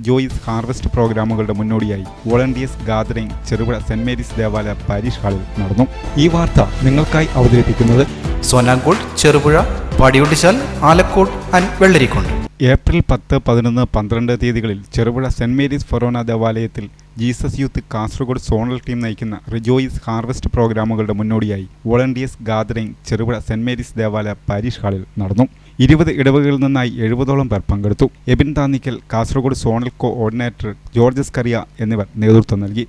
Rejoice harvest പ്രോഗ്രാമുകളുടെ മുന്നോടിയായി volunteers gathering Cherupuzha saint Mary's ദേവാലയ പാരീഷ് ഹാളിൽ നടന്നു. ഈ വാർത്ത നിങ്ങൾക്കായി അവതരിപ്പിക്കുന്നത് സോനാങ്കോട് ചെറുപുഴ പാടിയൊട്ടിച്ചാൽ ആലക്കോട് ആൻഡ് വെള്ളരിക്കുണ്ട്. ഏപ്രിൽ പത്ത് പതിനൊന്ന് പന്ത്രണ്ട് തീയതികളിൽ ചെറുപുഴ സെന്റ് മേരീസ് ഫൊറോന ദേവാലയത്തിൽ Jesus youth Kasaragod zonal team നയിക്കുന്ന റിജോയിസ് ഹാർവെസ്റ്റ് പ്രോഗ്രാമുകളുടെ മുന്നോടിയായി volunteers gathering Cherupuzha saint Mary's ദേവാലയ പാരീഷ് ഹാളിൽ നടന്നു. ഇരുപത് ഇടവകളിൽ നിന്നായി എഴുപതോളം പേർ പങ്കെടുത്തു. Abin Thannikkal Kasaragod zonal coordinator Georges Kariya എന്നിവർ നേതൃത്വം നൽകി.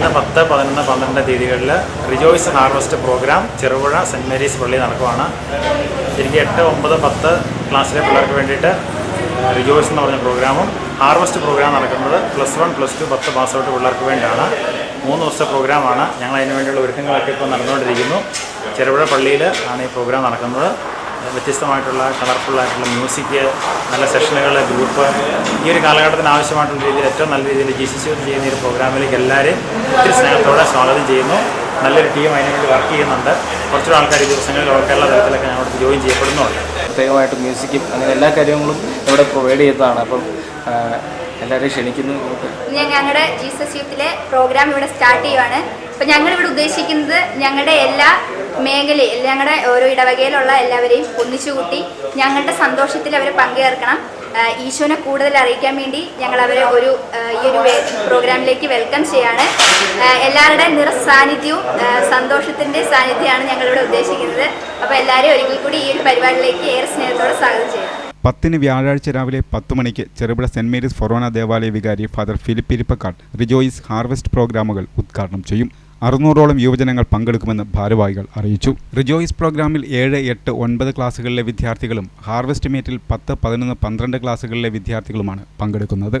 പത്ത് പതിനൊന്ന് പന്ത്രണ്ട് തീയതികളിൽ rejoice harvest program Cherupuzha saint Mary's പള്ളി നടക്കുവാണ്. ശരിക്കും എട്ട് ഒമ്പത് പത്ത് ക്ലാസ്സിലെ പിള്ളേർക്ക് വേണ്ടിയിട്ട് റിജോയ്സ് എന്ന് പറഞ്ഞ പ്രോഗ്രാമും ഹാർവസ്റ്റ് പ്രോഗ്രാം നടക്കുന്നത് പ്ലസ് വൺ പ്ലസ് ടു പത്ത് പാസ് ഔട്ട് പിള്ളേർക്ക് വേണ്ടിയാണ്. മൂന്ന് ദിവസത്തെ പ്രോഗ്രാമാണ്. ഞങ്ങൾ അതിന് വേണ്ടിയുള്ള ഒരുക്കങ്ങളൊക്കെ ഇപ്പോൾ നടന്നുകൊണ്ടിരിക്കുന്നു. ചെറുപുഴ പള്ളിയിൽ ആണ് ഈ പ്രോഗ്രാം നടക്കുന്നത്. വ്യത്യസ്തമായിട്ടുള്ള കളർഫുള്ളായിട്ടുള്ള മ്യൂസിക് നല്ല സെഷനുകൾ ഗ്രൂപ്പ് ഈ ഒരു കാലഘട്ടത്തിന് ആവശ്യമായിട്ടുള്ള രീതിയിൽ ഏറ്റവും നല്ല രീതിയിൽ ജി സി സി ചെയ്യുന്ന ഒരു പ്രോഗ്രാമിലേക്ക് എല്ലാവരെയും ഒത്തിരി സ്നേഹത്തോടെ സ്വാഗതം ചെയ്യുന്നു. നല്ലൊരു ടീം അതിനുവേണ്ടി വർക്ക് ചെയ്യുന്നുണ്ട്. കുറച്ചുകൂടെ ആൾക്കാർ ഈ ദിവസങ്ങളിൽ കേരള തലത്തിലൊക്കെ ഞങ്ങളോട് ജോയിൻ ചെയ്യപ്പെടുന്നുണ്ട്. പ്രത്യേകമായിട്ട് മ്യൂസിക്കും അങ്ങനെ എല്ലാ കാര്യങ്ങളും ഇവിടെ പ്രൊവൈഡ് ചെയ്തതാണ്. അപ്പം എല്ലാവരെയും ക്ഷണിക്കുന്നു. ഞങ്ങളുടെ ജീസസ് യൂത്തിലെ പ്രോഗ്രാം ഇവിടെ സ്റ്റാർട്ട് ചെയ്യുവാണ്. അപ്പം ഞങ്ങളിവിടെ ഉദ്ദേശിക്കുന്നത് ഞങ്ങളുടെ എല്ലാ മേഖലയിൽ ഞങ്ങളുടെ ഓരോ ഇടവകയിലുള്ള എല്ലാവരെയും ഒന്നിച്ചുകൂട്ടി ഞങ്ങളുടെ സന്തോഷത്തിൽ അവരെ പങ്കുചേർക്കണം ഈശോനെ കൂടുതൽ അറിയിക്കാൻ വേണ്ടി ഞങ്ങൾ അവരെ ഒരു ഈ ഒരു പ്രോഗ്രാമിലേക്ക് വെൽക്കം ചെയ്യാണ്. എല്ലാവരുടെ നിറ സാന്നിധ്യവും ആ, സന്തോഷത്തിന്റെ സാന്നിധ്യമാണ് ഞങ്ങളിവിടെ ഉദ്ദേശിക്കുന്നത്. അപ്പോൾ എല്ലാവരെയും ഒരിക്കൽ കൂടി ഈ ഒരു പരിപാടിയിലേക്ക് ഏറെ സ്നേഹത്തോടെ സ്വാഗതം ചെയ്യാം. പത്തിന് വ്യാഴാഴ്ച രാവിലെ പത്ത് മണിക്ക് ചെറുപുഴ സെന്റ് മേരീസ് ഫൊറോണ ദേവാലയ വികാരി father Philip Irippakkad rejoice harvest പ്രോഗ്രാമുകൾ ഉദ്ഘാടനം ചെയ്യും. അറുന്നൂറോളം യുവജനങ്ങൾ പങ്കെടുക്കുമെന്ന് ഭാരവാഹികൾ അറിയിച്ചു. റിജോയിസ് പ്രോഗ്രാമിൽ ഏഴ് എട്ട് ഒൻപത് ക്ലാസ്സുകളിലെ വിദ്യാർത്ഥികളും ഹാർവെസ്റ്റ് മീറ്റിൽ പത്ത് പതിനൊന്ന് പന്ത്രണ്ട് ക്ലാസ്സുകളിലെ വിദ്യാർത്ഥികളുമാണ് പങ്കെടുക്കുന്നത്.